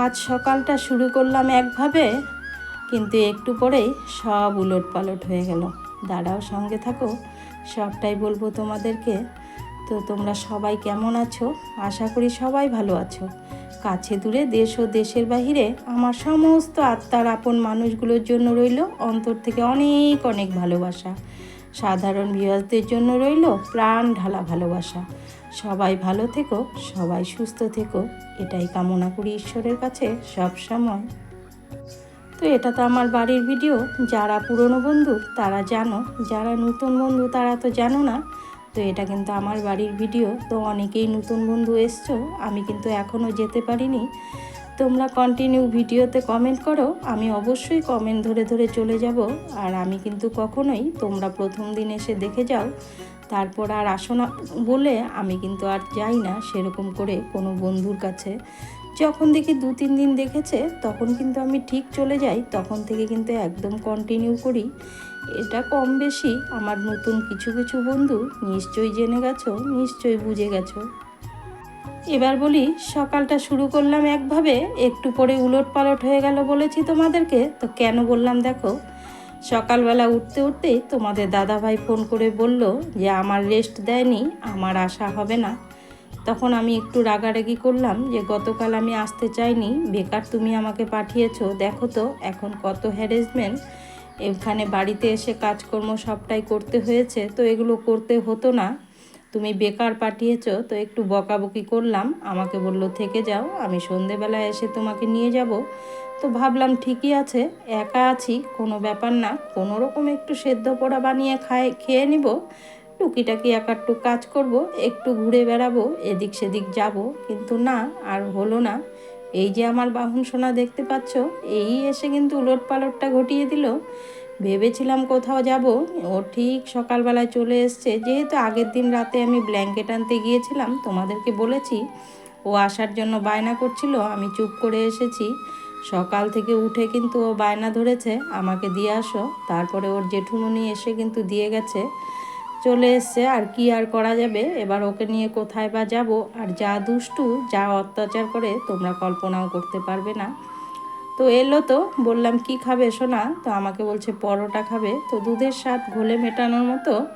আজ সকালটা শুরু করলাম একভাবে, কিন্তু একটু পরেই সব উলট পালট হয়ে গেল। দাঁড়াও সঙ্গে থাকো, সবটাই বলব তোমাদেরকে। তো তোমরা সবাই কেমন আছো? আশা করি সবাই ভালো আছো। কাছে দূরে দেশ ও দেশের বাহিরে আমার সমস্ত আত্মার আপন মানুষগুলোর জন্য রইল অন্তর থেকে অনেক অনেক ভালোবাসা। সাধারণ ভিউয়ারদের জন্য রইল প্রাণ ঢালা ভালোবাসা। সবাই ভালো থেকো, সবাই সুস্থ থেকো। এটাই কামনা করি ঈশ্বরের কাছে সব সময়। তো এটা তো আমার বাড়ির ভিডিও। যারা পুরনো বন্ধু, তারা জানো। যারা নতুন বন্ধু, তারা তো জানো না। তো এটা কিন্তু আমার বাড়ির ভিডিও। তো অনেকেই নতুন বন্ধু এসছো, আমি কিন্তু এখনও যেতে পারিনি। তোমরা কন্টিনিউ ভিডিওতে কমেন্ট করো। আমি অবশ্যই কমেন্ট ধরে ধরে চলে যাব। আর আমি কিন্তু কখনোই তোমরা প্রথম দিন এসে দেখে যাও তারপর আর আসো না বলে আমি কিন্তু আর যাই না সেরকম করে কোনো বন্ধুর কাছে। যখন দেখি দু তিন দিন দেখেছে, তখন কিন্তু আমি ঠিক চলে যাই, তখন থেকে কিন্তু একদম কন্টিনিউ করি। এটা কম বেশি আমার নতুন কিছু কিছু বন্ধু নিশ্চয়ই জেনে গেছো, নিশ্চয়ই বুঝে গেছো। এবার বলি, সকালটা শুরু করলাম একভাবে, একটু পরে উলট পালট হয়ে গেল বলেছি তোমাদেরকে, তো কেন বললাম দেখো। সকালবেলা উঠতে উঠতেই তোমাদের দাদাভাই ফোন করে বলল যে, আমার রেস্ট দেয়নি, আমার আশা হবে না। তখন আমি একটু রাগারাগি করলাম যে, গতকাল আমি আসতে চাইনি, বেকার তুমি আমাকে পাঠিয়েছো। দেখো তো, এখন কত হ্যারেসমেন্ট এখানে বাড়িতে এসে কাজকর্ম সবটাই করতে হয়েছে, তো এগুলো করতে হতো না। তুমি বেকার পাঠিয়েছো, তো একটু বকাবকি করলাম। আমাকে বলল, থেকে যাও, আমি সন্ধেবেলায় এসে তোমাকে নিয়ে যাব। তো ভাবলাম ঠিকই আছে, একা আছি, কোনো ব্যাপার না, কোনো রকম একটু সেদ্ধ পোড়া বানিয়ে খায়, খেয়ে নিব। টুকিটাকি এক একটু কাজ করব, একটু ঘুরে বেড়াবো, এদিক সেদিক যাব, কিন্তু না, আর হলো না। এই যে আমার বাহন সোনা দেখতে পাচ্ছ, এই এসে কিন্তু উলট পালটটা ঘটিয়ে দিল। ভেবেছিলাম কোথাও যাব, ও ঠিক সকালবেলায় চলে এসছে, যেহেতু আগের দিন রাতে আমি ব্ল্যাঙ্কেট আনতে গিয়েছিলাম, তোমাদেরকে বলেছি। ও আসার জন্য বায়না করছিল, আমি চুপ করে এসেছি। সকাল থেকে উঠে কিন্তু ও বায়না ধরেছে, আমাকে দিয়ে আসো। তারপরে ওর জেঠুমনি এসে কিন্তু দিয়ে গেছে। চলে এসছে, আর কি আর করা যাবে? এবার ওকে নিয়ে কোথায় বা যাব? আর যা দুষ্টু, যা অত্যাচার করে, তোমরা কল্পনাও করতে পারবে না। তো এলো তো, বললাম, কি খাবে সোনা? তো আমাকে বলছে, পরোটা খাবে। তো দুধের স্বাদ ঘোলে মেটানোর মতো,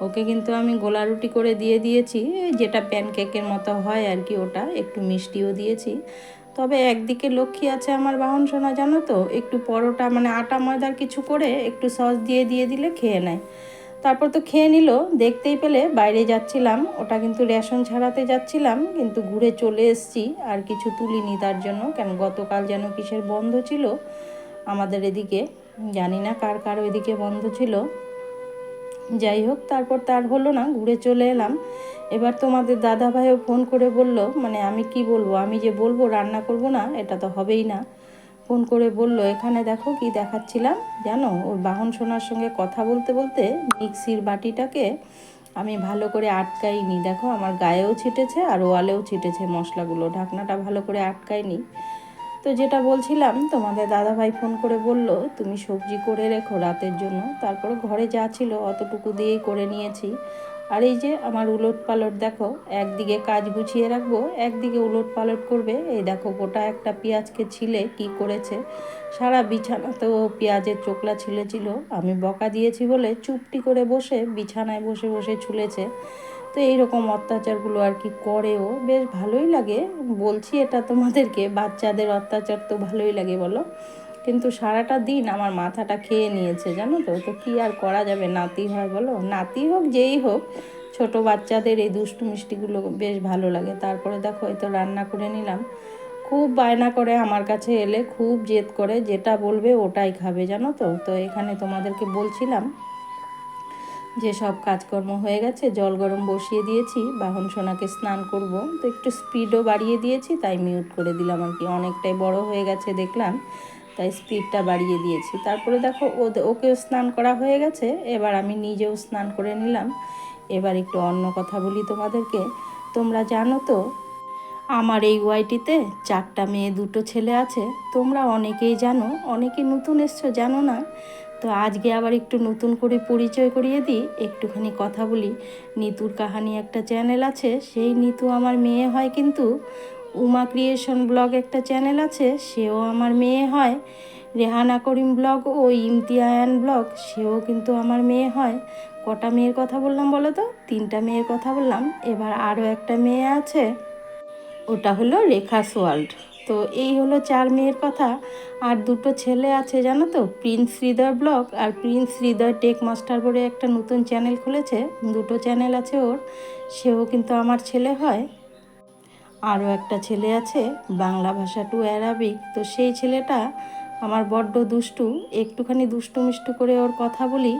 ওকে কিন্তু আমি গোলা রুটি করে দিয়ে দিয়েছি। যেটা প্যানকেকের মতো হয় আর কি ওটা, একটু মিষ্টিও দিয়েছি। তবে একদিকে লক্ষ্মী আছে আমার বাহন সোনা, জানো তো? একটু পরোটা মানে আটা ময়দার কিছু করে একটু সস দিয়ে দিয়ে দিলে খেয়ে নেয়। তারপর তো খেয়ে নিল, দেখতেই পেলে বাইরে যাচ্ছিলাম। ওটা কিন্তু রেশন ছাড়াতে যাচ্ছিলাম, কিন্তু ঘুরে চলে এসছি। আর কিছু তুলিনি তার জন্য, কেন গতকাল যেন কিসের বন্ধ ছিল আমাদের এদিকে। জানি না কার কার ওইদিকে বন্ধ ছিল। যাই হোক তারপর তার হলো না, ঘুরে চলে এলাম। এবার তোমাদের দাদা ভাইও ফোন করে বলল মানে আমি কি বলব, আমি যে বলব রান্না করব না, এটা তো হবেই না। ফোন করে বলল, এখানে দেখো কি দেখাচ্ছিলাম, জানো? ওর বাহন সোনার সঙ্গে কথা বলতে বলতে মিক্সির বাটিটাকে আমি ভালো করে আটকাইনি। দেখো, আমার গায়েও ছিটেছে আর ওয়ালেও ছিটেছে মশলাগুলো। ঢাকনাটা ভালো করে আটকাইনি। তো যেটা বলছিলাম, তোমাদের দাদাভাই ফোন করে বলল, তুমি সবজি করে রেখো রাতের জন্য। তারপরে ঘরে যা ছিল অতটুকু দিয়েই করে নিয়েছি। আর এই যে আমার উলট পালট দেখো, একদিকে কাজ গুছিয়ে রাখব, একদিকে উলট পালট করবে। এই দেখো গোটা একটা পেঁয়াজকে ছিলে কি করেছে। সারা বিছানাতেও পেঁয়াজের চোকলা ছিলেছিল। আমি বকা দিয়েছি বলে চুপটি করে বসে বিছানায় বসে বসে ছুলেছে তো এইরকম অত্যাচারগুলো আর কি করেও। বেশ ভালোই লাগে, বলছি এটা তোমাদেরকে, বাচ্চাদের অত্যাচার তো ভালোই লাগে বলো। কিন্তু সারাটা দিন আমার মাথাটা খেয়ে নিয়েছে, জানো তো? তো কী আর করা যাবে? নাতি হয় বলো? নাতি হোক, যেই হোক, ছোট বাচ্চাদের এই দুষ্টু মিষ্টিগুলো বেশ ভালো লাগে। তারপরে দেখো, এই তো রান্না করে নিলাম। খুব বায়না করে আমার কাছে এলে, খুব জেদ করে, যেটা বলবে ওটাই খাবে, জানো তো? তো এখানে তোমাদেরকে বলছিলাম যে সব কাজকর্ম হয়ে গেছে, জল গরম বসিয়ে দিয়েছি, বাহন সোনাকে স্নান করব। তো একটু স্পিডও বাড়িয়ে দিয়েছি, তাই মিউট করে দিলাম আর কি। অনেকটাই বড় হয়ে গেছে দেখলাম, তাই স্পিডটা বাড়িয়ে দিয়েছি। তারপরে দেখো ওকেও স্নান করা হয়ে গেছে, এবার আমি নিজেও স্নান করে নিলাম। এবার একটু অন্য কথা বলি তোমাদেরকে। তোমরা জানো তো, আমার এই ওয়াইটিতে চারটা মেয়ে, দুটো ছেলে আছে। তোমরা অনেকেই জানো, অনেকে নতুন এসছো, জানো না? তো আজকে আবার একটু নতুন করে পরিচয় করিয়ে দিই, একটুখানি কথা বলি। নিতুর কাহানি একটা চ্যানেল আছে, সেই নিতু আমার মেয়ে হয় কিন্তু উমা ক্রিয়েশন ব্লগ একটা চ্যানেল আছে, সেও আমার মেয়ে হয়। রেহানা করিম ব্লগ ও ইমতিয়ান ব্লগ, সেও কিন্তু আমার মেয়ে হয়। কটা মেয়ের কথা বললাম বলো তো? তিনটা মেয়ের কথা বললাম। এবার আরও একটা মেয়ে আছে, ওটা হলো রেখা ওয়ার্ল্ড। তো এই হলো চার মেয়ের কথা। আর দুটো ছেলে আছে, জানো তো? প্রিন্স হৃদয় ব্লগ আর প্রিন্স হৃদয় টেক মাস্টার বলে একটা নতুন চ্যানেল খুলেছে। দুটো চ্যানেল আছে ওর। সেও কিন্তু আমার ছেলে হয়। আরও একটা ছেলে আছে, বাংলা ভাষা টু অ্যারাবিক তো সেই ছেলেটা আমার বড্ড দুষ্টু, একটুখানি দুষ্টু মিষ্টু করে ওর কথা বলি,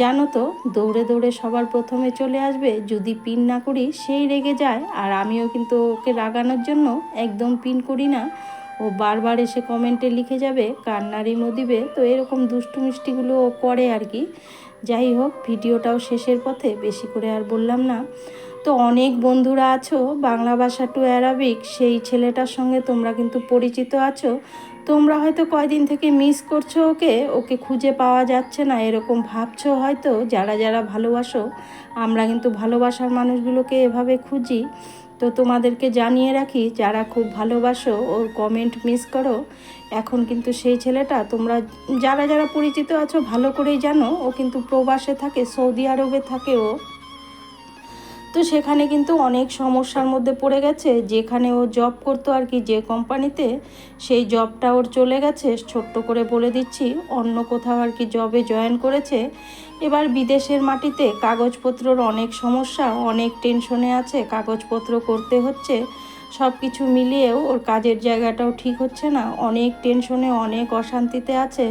জানো তো, দৌড়ে দৌড়ে সবার প্রথমে চলে আসবে, যদি পিন না করি সেই রেগে যায়, আর আমিও কিন্তু ওকে রাগানোর জন্য একদম পিন করি না। ও বারবার এসে কমেন্টে লিখে যাবে, কান্নার ইমো দিবে তো এরকম দুষ্টু মিষ্টিগুলো ও করে আর কি। যাই হোক, ভিডিওটাও শেষের পথে, বেশি করে আর বললাম না। তো অনেক বন্ধুরা আছো, বাংলা ভাষা টু অ্যারাবিক, সেই ছেলেটার সঙ্গে তোমরা কিন্তু পরিচিত আছো। তোমরা হয়তো কয়দিন থেকে মিস করছ ওকে ওকে খুঁজে পাওয়া যাচ্ছে না, এরকম ভাবছ হয়তো, যারা যারা ভালোবাসো, আমরা কিন্তু ভালোবাসার মানুষগুলোকে এভাবে খুঁজি। তো তোমাদেরকে জানিয়ে রাখি, যারা খুব ভালোবাসো, ওর কমেন্ট মিস করো। এখন কিন্তু সেই ছেলেটা, তোমরা যারা যারা পরিচিত আছো, ভালো করেই জানো, ও কিন্তু প্রবাসে থাকে, সৌদি আরবে থাকে ও। তো সেখানে কিন্তু অনেক সমস্যার মধ্যে পড়ে গেছে। যেখানে ও জব করতো আর কি, যে কোম্পানিতে সেই জবটা ওর চলে গেছে। ছোট্ট করে বলে দিচ্ছি, অন্য কোথাও আর কি জবে জয়েন করেছে। এবার বিদেশের মাটিতে কাগজপত্রর অনেক সমস্যা, অনেক টেনশনে আছে। কাগজপত্র করতে হচ্ছে সব কিছু মিলিয়েও ওর কাজের জায়গাটাও ঠিক হচ্ছে না। অনেক টেনশনে অনেক অশান্তিতে আছে।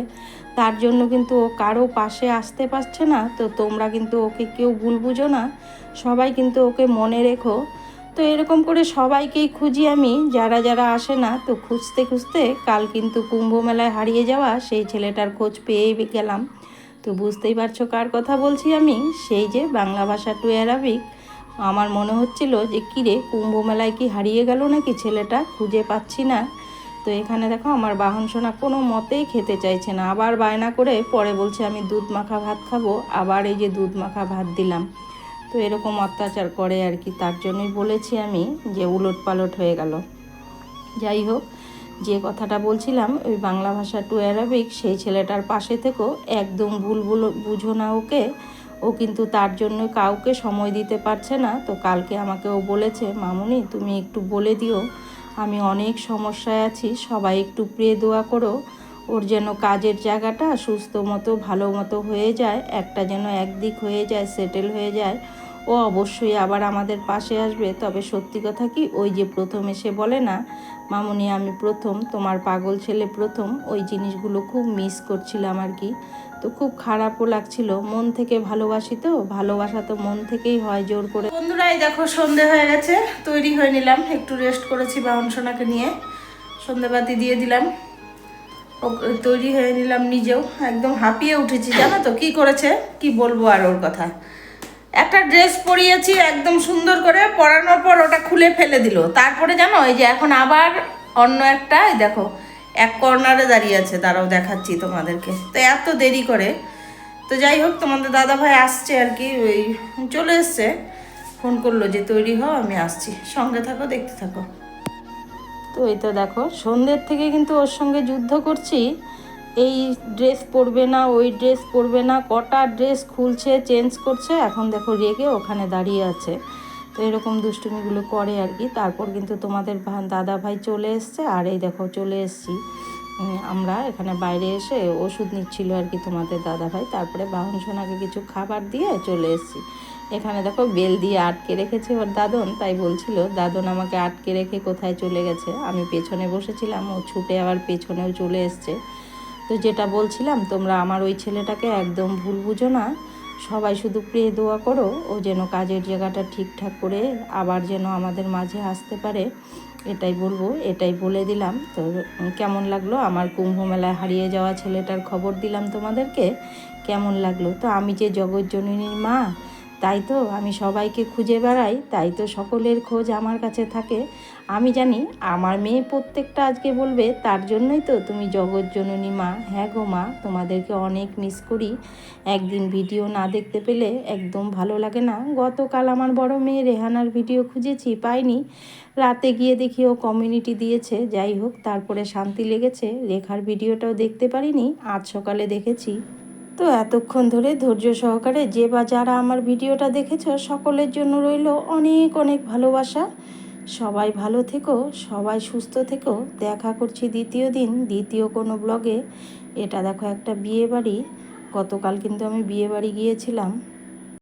তার জন্য কিন্তু ও কারও পাশে আসতে পারছে না। তো তোমরা কিন্তু ওকে কেউ ভুল বুঝো না। সবাই কিন্তু ওকে মনে রেখো। তো এরকম করে সবাইকেই খুঁজি আমি। যারা যারা আসে না, তো খুঁজতে খুঁজতে কাল কিন্তু কুম্ভ মেলায় হারিয়ে যাওয়া সেই ছেলেটার খোঁজ পেয়েই গেলাম। তো বুঝতেই পারছ কার কথা বলছি আমি? সেই যে বাংলা ভাষা টু অ্যারাবিক। আমার মনে হচ্ছিল যে, কিরে কুম্ভ মেলায় কি হারিয়ে গেল নাকি ছেলেটা? খুঁজে পাচ্ছি না। তো এখানে দেখো আমার বাহন সোনা কোনো মতেই খেতে চাইছে না। আবার বায়না করে পরে বলছে, আমি দুধ মাখা ভাত খাব। আবার এই যে দুধ মাখা ভাত দিলাম। তো এরকম অত্যাচার করে আর কি। তার জন্যই বলেছি আমি যে উলট পালট হয়ে গেল। যাই হোক, যে কথাটা বলছিলাম, ওই বাংলা ভাষা টু অ্যারাবিক সেই ছেলেটার পাশে থেকেও একদম ভুল ভুল বুঝো না ওকে। ও কিন্তু তার জন্য কাউকে সময় দিতে পারছে না। তো কালকে আমাকে ও বলেছে, মামুনি, তুমি একটু বলে দিও। আমি অনেক সমস্যায় আছি, সবাই একটু প্রে দোয়া করো। ওর যেন কাজের জায়গাটা সুস্থ মতো, ভালো মতো হয়ে যায়, একটা যেন একদিক হয়ে যায় সেটেল হয়ে যায়। ও অবশ্যই আবার আমাদের পাশে আসবে। তবে সত্যি কথা কি, ওই যে প্রথম এসে বলে না, মামুনি, আমি প্রথম, তোমার পাগল ছেলে প্রথম। ওই জিনিসগুলো খুব মিস করছিলাম আর কি। তো খুব খারাপও লাগছিল। মন থেকে ভালোবাসি তো, ভালোবাসা তো মন থেকেই হয় জোর করে। বন্ধুরা, এই দেখো সন্ধে হয়ে গেছে, তৈরি হয়ে নিলাম। একটু রেস্ট করেছি বাহন সোনাকে নিয়ে। সন্ধেবাতি দিয়ে দিলাম। তৈরি হয়ে নিলাম নিজেও। একদম হাঁপিয়ে উঠেছি, জানো তো, কি করেছে, কি বলব আর ওর কথা। একটা ড্রেস পরিয়েছি একদম সুন্দর করে, পরানোর পর ওটা খুলে ফেলে দিল। তারপরে জানো, এই যে এখন আবার অন্য একটা দেখো এক কর্নারে দাঁড়িয়ে আছে, দাঁড়াও দেখাচ্ছি তোমাদেরকে। তো এত দেরি করে। তো যাই হোক, তোমাদের দাদা ভাই আসছে আর কি, ওই চলে এসছে। ফোন করল যে, তৈরি হও, আমি আসছি। সঙ্গে থাকো, দেখতে থাকো। তো এই তো দেখো, সন্ধ্যের থেকে কিন্তু ওর সঙ্গে যুদ্ধ করছি। এই ড্রেস পরবে না, ওই ড্রেস পরবে না, কটা ড্রেস খুলছে চেঞ্জ করছে, এখন দেখো রেগে ওখানে দাঁড়িয়ে আছে। তো এরকম দুষ্টুমিগুলো করে আর কি। তারপর কিন্তু তোমাদের দাদা ভাই চলে এসছে। আর এই দেখো, চলে এসছি। আমরা এখানে বাইরে এসে ওষুধ নিচ্ছিল আর কি তোমাদের দাদা ভাই তারপরে বাহন সোনাকে কিছু খাবার দিয়ে চলে এসছি। এখানে দেখো, বেল দিয়ে আটকে রেখেছে ওর দাদন। তাই বলছিল, দাদন আমাকে আটকে রেখে কোথায় চলে গেছে? আমি পেছনে বসেছিলাম, ও ছুটে আবার পেছনেও চলে এসছে। তো যেটা বলছিলাম, তোমরা আমার ওই ছেলেটাকে একদম ভুল বুঝো না। সবাই শুধু প্রে দোয়া করো, ও যেন কাজের জায়গাটা ঠিকঠাক করে আবার যেন আমাদের মাঝে আসতে পারে। এটাই বলব, এটাই বলে দিলাম। তো কেমন লাগল? আমার কুম্ভ মেলায় হারিয়ে যাওয়া ছেলেটার খবর দিলাম তোমাদেরকে। কেমন লাগল? তো আমি যে জগৎজননীর মা, তাই তো আমি সবাইকে খুঁজে বেড়াই, তাই তো সকলের খোঁজ আমার কাছে থাকে। আমি জানি আমার মেয়ে প্রত্যেকটা আজকে বলবে, তার জন্যই তো তুমি জগৎ জননী মা। হ্যাঁ গো মা, তোমাদেরকে অনেক মিস করি। একদিন ভিডিও না দেখতে পেলে একদম ভালো লাগে না। গতকাল আমার বড় মেয়ে রেহানার ভিডিও খুঁজেছি, পাইনি। রাতে গিয়ে দেখি ও কমিউনিটি দিয়েছে। যাই হোক, তারপরে শান্তি লেগেছে। রেখার ভিডিওটাও দেখতে পারিনি। আজ সকালে দেখেছি। তো এতক্ষণ ধরে ধৈর্য সহকারে যে বা যারা আমার ভিডিওটা দেখেছ, সকলের জন্য রইল অনেক অনেক ভালোবাসা। সবাই ভালো থেকো, সবাই সুস্থ থেকো। দেখা করছি দ্বিতীয় দিন, দ্বিতীয় কোনো ব্লগে এটা দেখো একটা বিয়ে বাড়ি। গতকাল কিন্তু আমি বিয়ে বাড়ি গিয়েছিলাম।